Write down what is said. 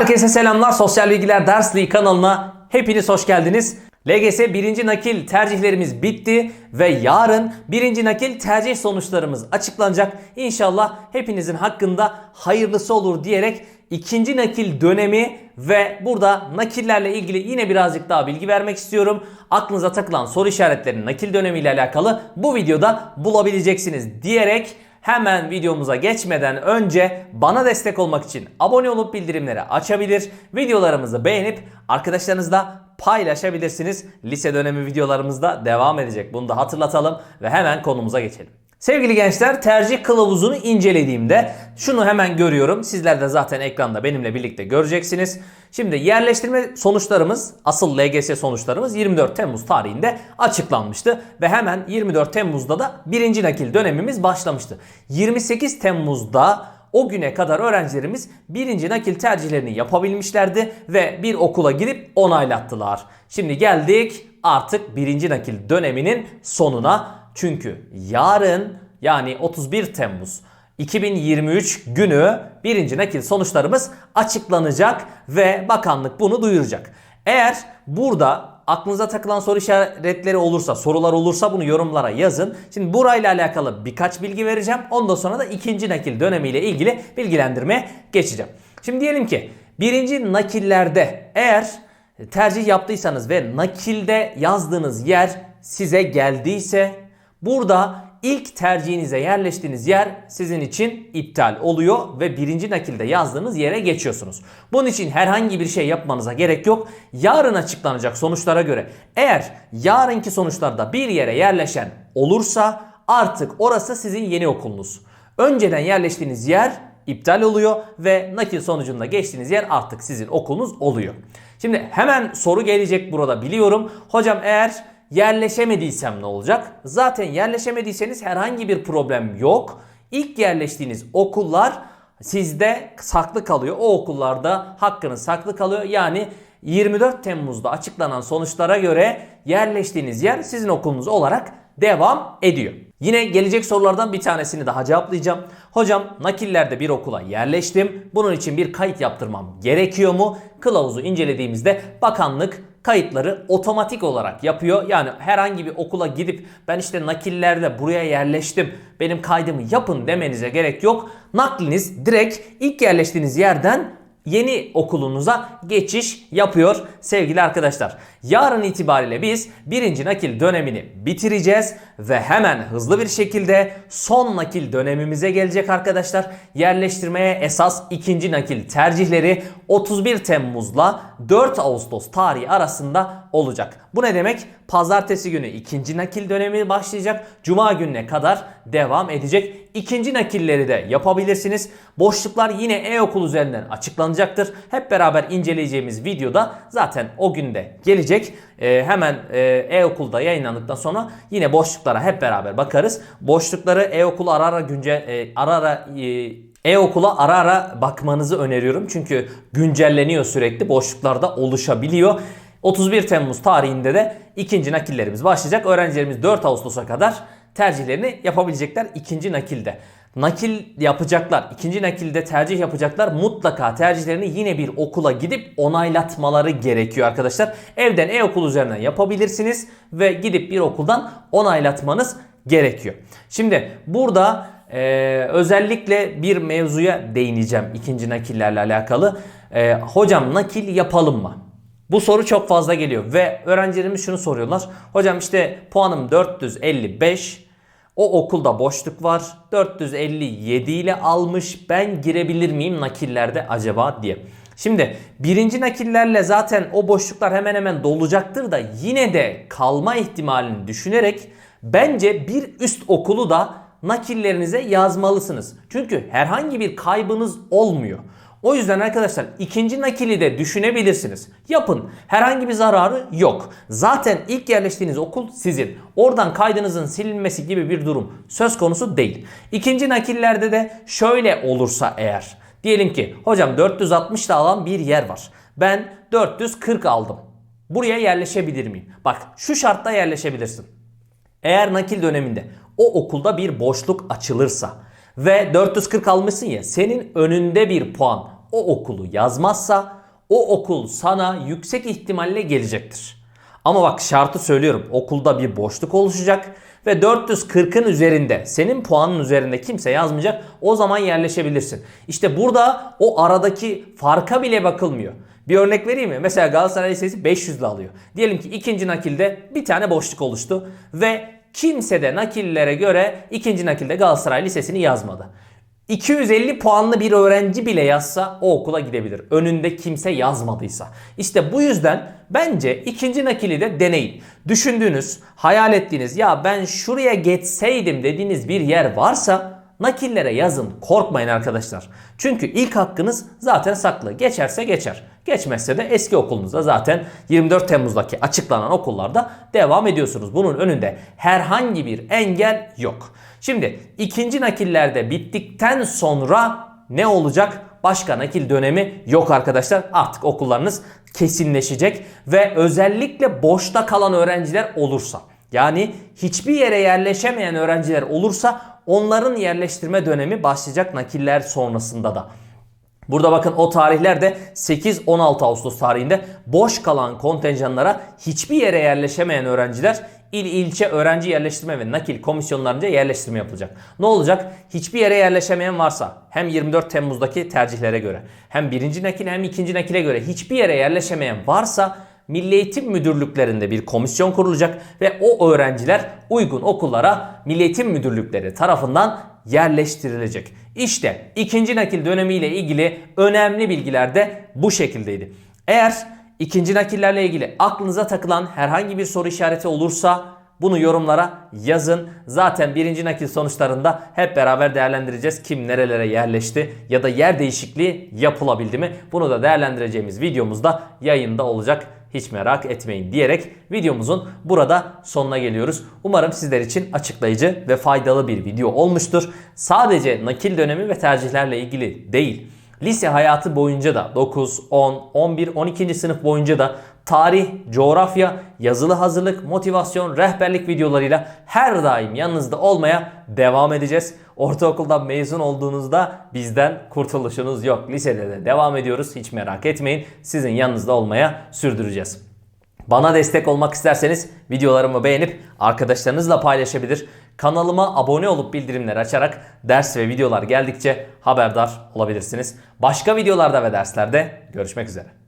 Herkese selamlar. Sosyal Bilgiler Dersliği kanalına hepiniz hoş geldiniz. LGS birinci nakil tercihlerimiz bitti ve yarın birinci nakil tercih sonuçlarımız açıklanacak. İnşallah hepinizin hakkında hayırlısı olur diyerek ikinci nakil dönemi ve burada nakillerle ilgili yine birazcık daha bilgi vermek istiyorum. Aklınıza takılan soru işaretlerini nakil dönemiyle alakalı bu videoda bulabileceksiniz diyerek Hemen videomuza geçmeden önce bana destek olmak için abone olup bildirimleri açabilir, videolarımızı beğenip arkadaşlarınızla paylaşabilirsiniz. Lise dönemi videolarımızda devam edecek. Bunu da hatırlatalım ve hemen konumuza geçelim. Sevgili gençler tercih kılavuzunu incelediğimde şunu hemen görüyorum. Sizler de zaten ekranda benimle birlikte göreceksiniz. Şimdi yerleştirme sonuçlarımız asıl LGS sonuçlarımız 24 Temmuz tarihinde açıklanmıştı. Ve hemen 24 Temmuz'da da birinci nakil dönemimiz başlamıştı. 28 Temmuz'da o güne kadar öğrencilerimiz birinci nakil tercihlerini yapabilmişlerdi ve bir okula gidip onaylattılar. Şimdi geldik artık birinci nakil döneminin sonuna. Çünkü yarın yani 31 Temmuz 2023 günü birinci nakil sonuçlarımız açıklanacak ve bakanlık bunu duyuracak. Eğer burada aklınıza takılan soru işaretleri olursa, sorular olursa bunu yorumlara yazın. Şimdi burayla alakalı birkaç bilgi vereceğim. Ondan sonra da ikinci nakil dönemiyle ilgili bilgilendirmeye geçeceğim. Şimdi diyelim ki birinci nakillerde eğer tercih yaptıysanız ve nakilde yazdığınız yer size geldiyse burada ilk tercihinize yerleştiğiniz yer sizin için iptal oluyor ve birinci nakilde yazdığınız yere geçiyorsunuz. Bunun için herhangi bir şey yapmanıza gerek yok. Yarın açıklanacak sonuçlara göre eğer yarınki sonuçlarda bir yere yerleşen olursa artık orası sizin yeni okulunuz. Önceden yerleştiğiniz yer iptal oluyor ve nakil sonucunda geçtiğiniz yer artık sizin okulunuz oluyor. Şimdi hemen soru gelecek burada biliyorum. Hocam eğer yerleşemediysem ne olacak? Zaten yerleşemediyseniz herhangi bir problem yok. İlk yerleştiğiniz okullar sizde saklı kalıyor. O okullarda hakkınız saklı kalıyor. Yani 24 Temmuz'da açıklanan sonuçlara göre yerleştiğiniz yer sizin okulunuz olarak devam ediyor. Yine gelecek sorulardan bir tanesini daha cevaplayacağım. Hocam nakillerde bir okula yerleştim. Bunun için bir kayıt yaptırmam gerekiyor mu? Kılavuzu incelediğimizde bakanlık kayıtları otomatik olarak yapıyor. Yani herhangi bir okula gidip ben işte nakillerde buraya yerleştim. Benim kaydımı yapın demenize gerek yok. Nakliniz direkt ilk yerleştiğiniz yerden yeni okulunuza geçiş yapıyor sevgili arkadaşlar. Yarın itibariyle biz birinci nakil dönemini bitireceğiz ve hemen hızlı bir şekilde son nakil dönemimize gelecek arkadaşlar. Yerleştirmeye esas ikinci nakil tercihleri 31 Temmuz'la 4 Ağustos tarihi arasında olacak. Bu ne demek? Pazartesi günü ikinci nakil dönemi başlayacak. Cuma gününe kadar devam edecek. İkinci nakilleri de yapabilirsiniz. Boşluklar yine e-okul üzerinden açıklanacaktır. Hep beraber inceleyeceğimiz videoda zaten o günde gelecek. Ee, hemen e, e-okulda yayınlandıktan sonra yine boşluklara hep beraber bakarız. Boşlukları e-okul ara ara günce e, ara ara e, e-okula ara ara bakmanızı öneriyorum. Çünkü güncelleniyor sürekli. Boşluklarda oluşabiliyor. 31 Temmuz tarihinde de ikinci nakillerimiz başlayacak. Öğrencilerimiz 4 Ağustos'a kadar tercihlerini yapabilecekler ikinci nakilde. Nakil yapacaklar, ikinci nakilde tercih yapacaklar. Mutlaka tercihlerini yine bir okula gidip onaylatmaları gerekiyor arkadaşlar. Evden e-okul üzerinden yapabilirsiniz ve gidip bir okuldan onaylatmanız gerekiyor. Şimdi burada e, özellikle bir mevzuya değineceğim ikinci nakillerle alakalı. E, hocam nakil yapalım mı? Bu soru çok fazla geliyor ve öğrencilerimiz şunu soruyorlar. Hocam işte puanım 455. O okulda boşluk var. 457 ile almış. Ben girebilir miyim nakillerde acaba diye. Şimdi birinci nakillerle zaten o boşluklar hemen hemen dolacaktır da yine de kalma ihtimalini düşünerek bence bir üst okulu da nakillerinize yazmalısınız. Çünkü herhangi bir kaybınız olmuyor. O yüzden arkadaşlar ikinci nakili de düşünebilirsiniz. Yapın. Herhangi bir zararı yok. Zaten ilk yerleştiğiniz okul sizin. Oradan kaydınızın silinmesi gibi bir durum söz konusu değil. İkinci nakillerde de şöyle olursa eğer. Diyelim ki hocam 460 da alan bir yer var. Ben 440 aldım. Buraya yerleşebilir miyim? Bak şu şartta yerleşebilirsin. Eğer nakil döneminde o okulda bir boşluk açılırsa ve 440 almışsın ya senin önünde bir puan o okulu yazmazsa o okul sana yüksek ihtimalle gelecektir. Ama bak şartı söylüyorum. Okulda bir boşluk oluşacak ve 440'ın üzerinde senin puanın üzerinde kimse yazmayacak. O zaman yerleşebilirsin. İşte burada o aradaki farka bile bakılmıyor. Bir örnek vereyim mi? Mesela Galatasaray Lisesi 500 ile alıyor. Diyelim ki ikinci nakilde bir tane boşluk oluştu ve kimse de nakillere göre ikinci nakilde Galatasaray Lisesi'ni yazmadı. 250 puanlı bir öğrenci bile yazsa o okula gidebilir. Önünde kimse yazmadıysa. İşte bu yüzden bence ikinci nakili de deneyin. Düşündüğünüz, hayal ettiğiniz ya ben şuraya geçseydim dediğiniz bir yer varsa nakillere yazın. Korkmayın arkadaşlar. Çünkü ilk hakkınız zaten saklı. Geçerse geçer. Geçmezse de eski okulunuzda zaten 24 Temmuz'daki açıklanan okullarda devam ediyorsunuz. Bunun önünde herhangi bir engel yok. Şimdi ikinci nakillerde bittikten sonra ne olacak? Başka nakil dönemi yok arkadaşlar. Artık okullarınız kesinleşecek ve özellikle boşta kalan öğrenciler olursa yani hiçbir yere yerleşemeyen öğrenciler olursa onların yerleştirme dönemi başlayacak nakiller sonrasında da. Burada bakın o tarihlerde 8-16 Ağustos tarihinde boş kalan kontenjanlara hiçbir yere yerleşemeyen öğrenciler il ilçe öğrenci yerleştirme ve nakil komisyonlarınca yerleştirme yapılacak. Ne olacak? Hiçbir yere yerleşemeyen varsa hem 24 Temmuz'daki tercihlere göre hem birinci nakil hem ikinci nakile göre hiçbir yere yerleşemeyen varsa Milli Eğitim Müdürlüklerinde bir komisyon kurulacak ve o öğrenciler uygun okullara Milli Eğitim Müdürlükleri tarafından yerleştirilecek. İşte ikinci nakil dönemiyle ilgili önemli bilgiler de bu şekildeydi. Eğer ikinci nakillerle ilgili aklınıza takılan herhangi bir soru işareti olursa bunu yorumlara yazın. Zaten birinci nakil sonuçlarında hep beraber değerlendireceğiz. Kim nerelere yerleşti ya da yer değişikliği yapılabildi mi? Bunu da değerlendireceğimiz videomuzda yayında olacak. Hiç merak etmeyin diyerek videomuzun burada sonuna geliyoruz. Umarım sizler için açıklayıcı ve faydalı bir video olmuştur. Sadece nakil dönemi ve tercihlerle ilgili değil. Lise hayatı boyunca da 9, 10, 11, 12. sınıf boyunca da tarih, coğrafya, yazılı hazırlık, motivasyon, rehberlik videolarıyla her daim yanınızda olmaya devam edeceğiz. Ortaokuldan mezun olduğunuzda bizden kurtuluşunuz yok. Lisede de devam ediyoruz. Hiç merak etmeyin. Sizin yanınızda olmaya sürdüreceğiz. Bana destek olmak isterseniz videolarımı beğenip arkadaşlarınızla paylaşabilir. Kanalıma abone olup bildirimleri açarak ders ve videolar geldikçe haberdar olabilirsiniz. Başka videolarda ve derslerde görüşmek üzere.